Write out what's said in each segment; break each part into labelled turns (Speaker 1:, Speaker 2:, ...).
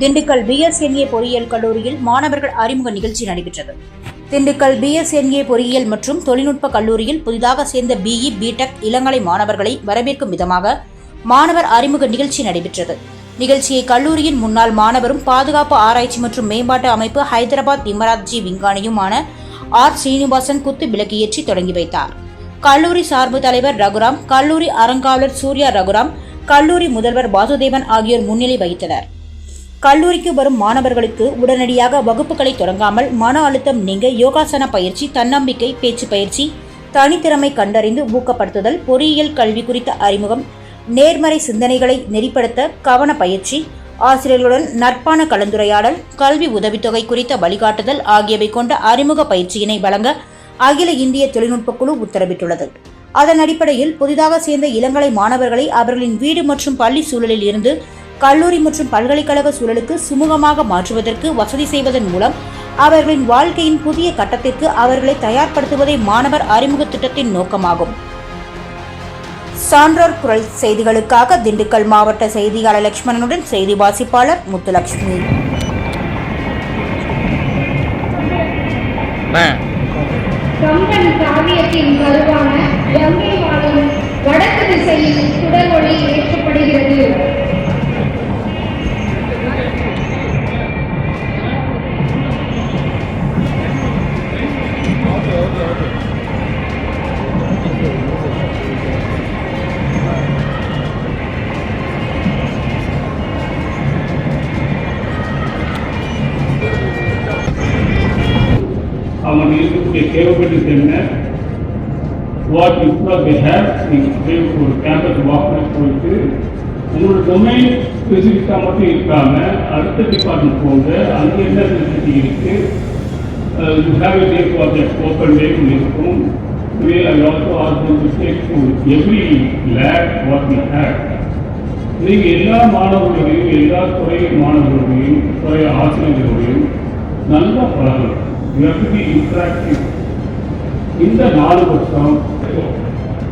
Speaker 1: Dindigul PSNA பொறியியல் கல்லூரியில் மாணவர்கள் அறிமுக நிகழ்ச்சி நடைபெற்றது. திண்டுக்கல் பிஎஸ்என்ஏ பொறியியல் மற்றும் தொழில்நுட்ப கல்லூரியில் புதிதாக சேர்ந்த பிஇ பிடெக் இளங்கலை மாணவர்களை வரவேற்கும் விதமாக மாணவர் அறிமுக நிகழ்ச்சி நடைபெற்றது. நிகழ்ச்சியை கல்லூரியின் முன்னாள் மாணவரும் பாதுகாப்பு ஆராய்ச்சி மற்றும் மேம்பாட்டு அமைப்பு ஹைதராபாத் இமராத்ஜி விஞ்ஞானியுமான ஆர் ஸ்ரீனிவாசன் குத்து விளக்கியேற்றி தொடங்கி வைத்தார். கல்லூரி சார்பு தலைவர் ரகுராம் கல்லூரி அறங்காவலர் சூர்யா ரகுராம் கல்லூரி முதல்வர் வாசுதேவன் ஆகியோர் முன்னிலை வகித்தனர். கல்லூரிக்கு வரும் மாணவர்களுக்கு உடனடியாக வகுப்புகளை தொடங்காமல் மன அழுத்தம் நீங்க யோகாசன பயிற்சி தன்னம்பிக்கை பேச்சு பயிற்சி தனித்திறமை கண்டறிந்து ஊக்கப்படுத்துதல் பொறியியல் கல்வி குறித்த அறிமுகம் நேர்மறை சிந்தனைகளை நெறிப்படுத்த கவன பயிற்சி ஆசிரியர்களுடன் நட்பான கலந்துரையாடல் கல்வி உதவித்தொகை குறித்த வழிகாட்டுதல் ஆகியவை கொண்ட அறிமுக பயிற்சியினை வழங்க அகில இந்திய தொழில்நுட்ப குழு உத்தரவிட்டுள்ளது. அதன் அடிப்படையில் புதிதாக சேர்ந்த இளங்கலை மாணவர்களை அவர்களின் வீடு மற்றும் பள்ளி சூழலில் இருந்து கல்லூரி மற்றும் பல்கலைக்கழக சூழலுக்கு சுமூகமாக மாற்றுவதற்கு வசதி செய்வதன் மூலம் அவர்களின் வாழ்க்கையின் புதிய கட்டத்திற்கு அவர்களை தயார்படுத்துவதே மாணவர் அறிமுக திட்டத்தின் நோக்கமாகும். சான்றோர் குரல் செய்திகளுக்காக திண்டுக்கல் மாவட்ட செய்தியாளர் லட்சுமணனுடன் செய்தி வாசிப்பாளர் முத்துலட்சுமி.
Speaker 2: அண்ணா
Speaker 3: கம்பன் காவியத்தின் கருவான கங்கை வாழும் வடக்கு திசையில் சுடரொளி ஏற்றப்படுகிறது.
Speaker 4: அவங்க இருக்கக்கூடிய கேப்பபிலிட்டிஸ் என்ன வாட் இம்ப்ளாக் தே ஹேவ் நீங்கள் ஒரு கேம்பஸ் வாக்கில் போயிட்டு உங்களோட டொமைன் ஸ்பெசிஃபிக்காக மட்டும் இருக்காமல் அடுத்த டிபார்ட்மெண்ட் போங்க அங்கே என்ன ஃபெசிலிட்டி இருக்குது you have a day for that open day இருக்கும். Today I also ask them to take to every lab what we have. நீங்கள் எல்லா மாணவர்களையும் எல்லா துறை மாணவர்களையும் துறை ஆசிரியர்களையும் நல்லா பழகணும். You have to be interactive இந்த நாலு வருஷம்.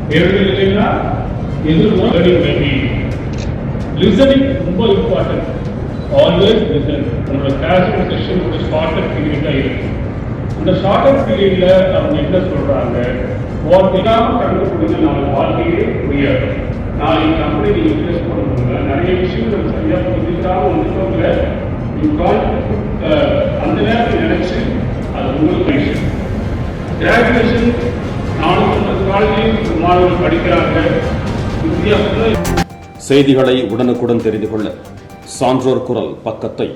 Speaker 4: கேள்விகள் இல்லைங்களா? எதிர்ப்பு லிசனிங் ரொம்ப இம்பார்ட்டன்ட் ஆல்வேஸ் லிசன் உங்களோட கிளாஸ் செஷன் ஒரு ஷார்ட்டர் பீரியடாக இருக்கு. அந்த ஷார்ட்டர் பீரியட்ல அவங்க என்ன சொல்கிறாங்க வாட் இல்லாம கண்டுபிடிங்க நாளை வாழ்க்கையே புரியாது நாளைக்கு கம்பெனி நீங்கள் ஃபேஸ் பண்ணுவாங்க நிறைய விஷயங்கள் சரியாக புரிஞ்சுக்காம வந்துட்டவங்க you uh, அந்த நேரத்தில் நினைச்சு அது உங்களுக்கு விஷயம் கிராஜுவேஷன் நானூற்றி ஐம்பது காலேஜில் மாணவர்கள் படிக்கிறாங்க. வித்தியாசத்தில்
Speaker 5: செய்திகளை உடனுக்குடன் தெரிந்து கொள்ள சான்றோர் குரல் பக்கத்தை